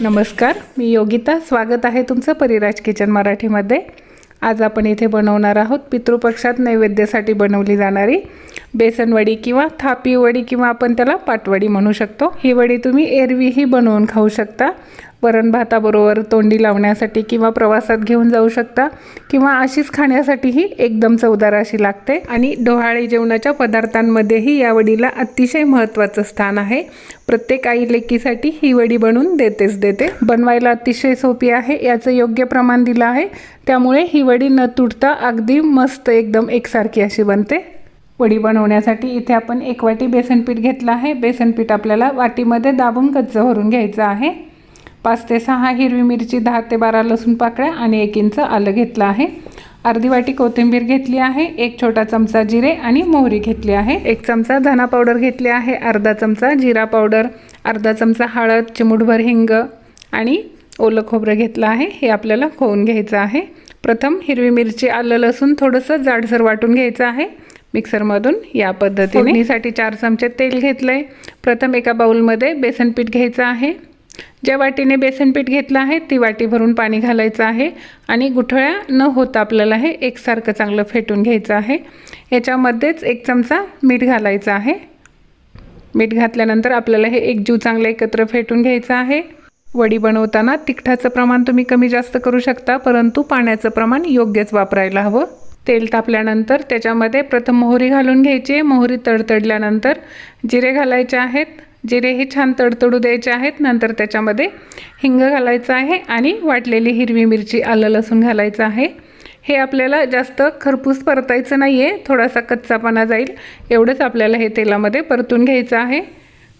नमस्कार मी योगिता. स्वागत आहे तुमचं परिराज किचन मराठीमध्ये. आज आपण इथे बनवणार आहोत पितृपक्षात नैवेद्यासाठी बनवली जाणारी बेसनवडी किंवा थापी वडी किंवा आपण त्याला पाटवडी म्हणू शकतो. ही वडी तुम्ही एरवीही बनवून खाऊ शकता. वरण भाताबरोबर तोंडी लावण्यासाठी किंवा प्रवासात घेऊन जाऊ शकता किंवा अशीच खाण्यासाठीही एकदम चवदार अशी लागते. आणि डोहाळे जेवणाच्या पदार्थांमध्येही या वडीला अतिशय महत्त्वाचं स्थान आहे. प्रत्येक आई लेकीसाठी ही वडी बनवून देतेच देते. बनवायला अतिशय सोपी आहे याचं योग्य प्रमाण दिलं आहे. त्यामुळे ही वडी न तुटता अगदी मस्त एकदम एकसारखी अशी बनते. वडी बनवण्यासाठी इथे आपण एक वाटी बेसनपीठ घेतलं आहे. बेसनपीठ आपल्याला वाटीमध्ये दाबून कच्चं भरून घ्यायचं आहे. पाच ते सहा हिरवी मिरची दहा ते बारा लसूण पाकळ्या आणि एक इंच आलं घेतलं आहे. अर्धी वाटी कोथिंबीर घेतली आहे एक छोटा चमचा जिरे आणि मोहरी घेतली आहे. एक चमचा धना पावडर घेतली आहे अर्धा चमचा जिरा पावडर अर्धा चमचा हळद चिमुटभर हिंग आणि ओलं खोबरं घेतलं आहे. हे आपल्याला खोवून घ्यायचं आहे. प्रथम हिरवी मिरची आलं लसूण थोडंसं जाडसर वाटून घ्यायचं आहे. मिक्सरमधून या पद्धतीने. फोडणीसाठी चार चमचे तेल घेतलं आहे प्रथम एका बाउलमध्ये बेसन पीठ घ्यायचं आहे. ज्या वाटीने बेसन पीठ घेतलं आहे ती वाटी भरून पाणी घालायचं आहे. आणि गुठळ्या न होता आपल्याला हे एकसारखं चांगलं फेटून घ्यायचं आहे. याच्यामध्येच एक चमचा मीठ घालायचं आहे. मीठ घातल्यानंतर आपल्याला हे एक जीव चांगलं एकत्र फेटून घ्यायचं आहे. वडी बनवताना तिखटाचं प्रमाण तुम्ही कमी जास्त करू शकता परंतु पाण्याचं प्रमाण योग्यच वापरायला हवं. तेल तापल्यानंतर त्याच्यामध्ये प्रथम मोहरी घालून घ्यायची. मोहरी तडतडल्यानंतर जिरे घालायचे आहेत. जिरे हे छान तडतडू द्यायचे आहेत. नंतर त्याच्यामध्ये हिंग घालायचं आहे आणि वाटलेली हिरवी मिरची आलं लसूण घालायचं आहे. हे आपल्याला जास्त खरपूस परतायचं नाही आहे थोडासा कच्चापणा जाईल. एवढंच आपल्याला हे तेलामध्ये परतून घ्यायचं आहे.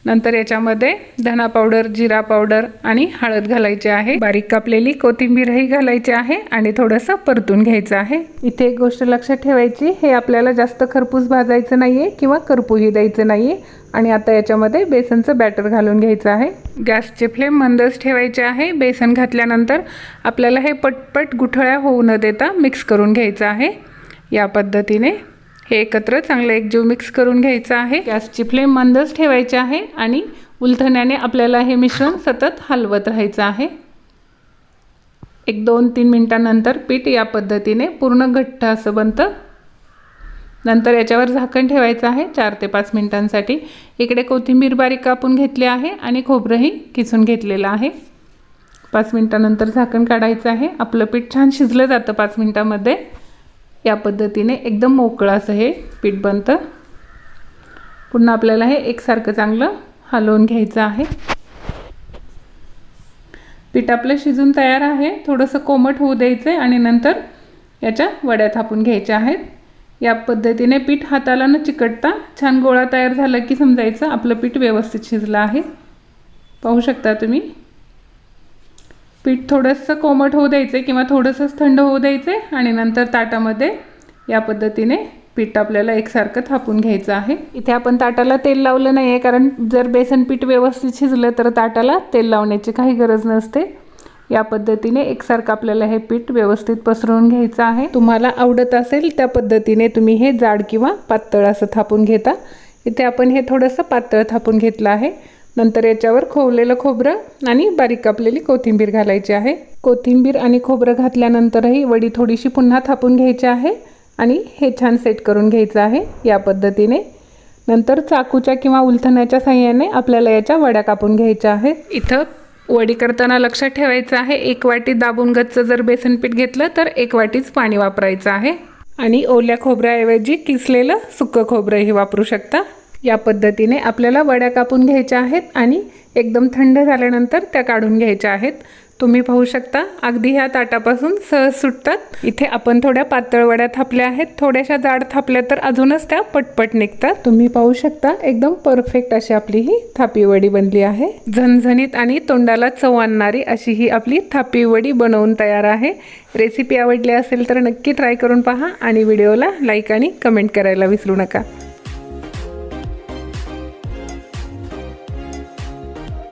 नंतर याच्यामध्ये धना पावडर जिरा पावडर आणि हळद घालायची आहे. बारीक कापलेली कोथिंबीरही घालायची आहे आणि थोडंसं परतून घ्यायचं आहे. इथे एक गोष्ट लक्षात ठेवायची हे आपल्याला जास्त खरपूस भाजायचं नाही आहे किंवा करपूही द्यायचं नाही आहे आणि आता याच्यामध्ये बेसनचं बॅटर घालून घ्यायचं आहे. गॅसचे फ्लेम मंदच ठेवायचे आहे. बेसन घातल्यानंतर आपल्याला हे पटपट गुठळ्या होऊ न देता मिक्स करून घ्यायचं आहे. या पद्धतीने हे एकत्र चांगलं एकजीव मिक्स करून घ्यायचं आहे. गॅसची फ्लेम मंदच ठेवायची आहे आणि उलथण्याने आपल्याला हे मिश्रण सतत हलवत राहायचं आहे. एक दोन तीन मिनटानंतर पीठ या पद्धतीने पूर्ण घट्ट असं बनतं. नंतर याच्यावर झाकण ठेवायचं आहे चार ते पाच मिनटांसाठी. इकडे कोथिंबीर बारीक कापून घेतली आहे आणि खोबरंही किसून घेतलेलं आहे. पाच मिनटानंतर झाकण काढायचं आहे. आपलं पीठ छान शिजलं जातं पाच मिनटामध्ये. या पद्धतीने एकदम मोकळं असं हे पीठ बनतं. पुन्हा आपल्याला हे एकसारखं चांगलं हलवून घ्यायचं आहे. पीठ आपलं शिजून तयार आहे. थोडंसं कोमट होऊ द्यायचं आहे आणि नंतर याच्या वड्या थापून घ्यायच्या आहेत. या पद्धतीने पीठ हाताला न चिकटता छान गोळा तयार झाला की समजायचं आपलं पीठ व्यवस्थित शिजलं आहे. पाहू शकता तुम्ही? पीठ थोडंसं कोमट होऊ द्यायचं किंवा थोडंसंच थंड होऊ द्यायचं आणि नंतर ताटामध्ये या पद्धतीने पीठ आपल्याला एकसारखं थापून घ्यायचं आहे. इथे आपण ताटाला तेल लावलं नाही आहे कारण जर बेसन पीठ व्यवस्थित शिजलं तर ताटाला तेल लावण्याची काही गरज नसते. या पद्धतीने एकसारखं आपल्याला हे पीठ व्यवस्थित पसरवून घ्यायचं आहे. तुम्हाला आवडत असेल त्या पद्धतीने तुम्ही हे जाड किंवा पातळ असं थापून घेता. इथे आपण हे थोडंसं पातळ थापून घेतलं आहे. नंतर याच्यावर खोवलेलं खोबरं आणि बारीक कापलेली कोथिंबीर घालायची आहे. कोथिंबीर आणि खोबरं घातल्यानंतरही वडी थोडीशी पुन्हा थापून घ्यायची आहे आणि हे छान सेट करून घ्यायचं आहे या पद्धतीने. नंतर चाकूच्या किंवा उलथण्याच्या साह्याने आपल्याला याच्या वड्या कापून घ्यायच्या आहेत. इथं वडी करताना लक्षात ठेवायचं आहे एक वाटी दाबून गच्च जर बेसन पीठ घेतलं तर एक वाटीच पाणी वापरायचं आहे. आणि ओल्या खोबऱ्याऐवजी किसलेलं सुकं खोबरंही वापरू शकता. या पद्धतीने आपल्याला वड्या कापून घ्यायच्या आहेत आणि एकदम थंड झाल्यानंतर त्या काढून घ्यायच्या आहेत. तुम्ही पाहू शकता अगदी ह्या ताटापासून सहज सुटतात. इथे आपण थोड्या पातळ वड्या थापल्या आहेत. थोड्याशा जाड थापल्या तर अजूनच त्या पटपट निघतात. तुम्ही पाहू शकता एकदम परफेक्ट अशी आपली ही थापी वडी बनली आहे. झणझणीत आणि तोंडाला चव आणणारी अशी ही आपली थापी वडी बनवून तयार आहे. रेसिपी आवडली असेल तर नक्की ट्राय करून पहा आणि व्हिडिओला लाईक आणि कमेंट करायला विसरू नका.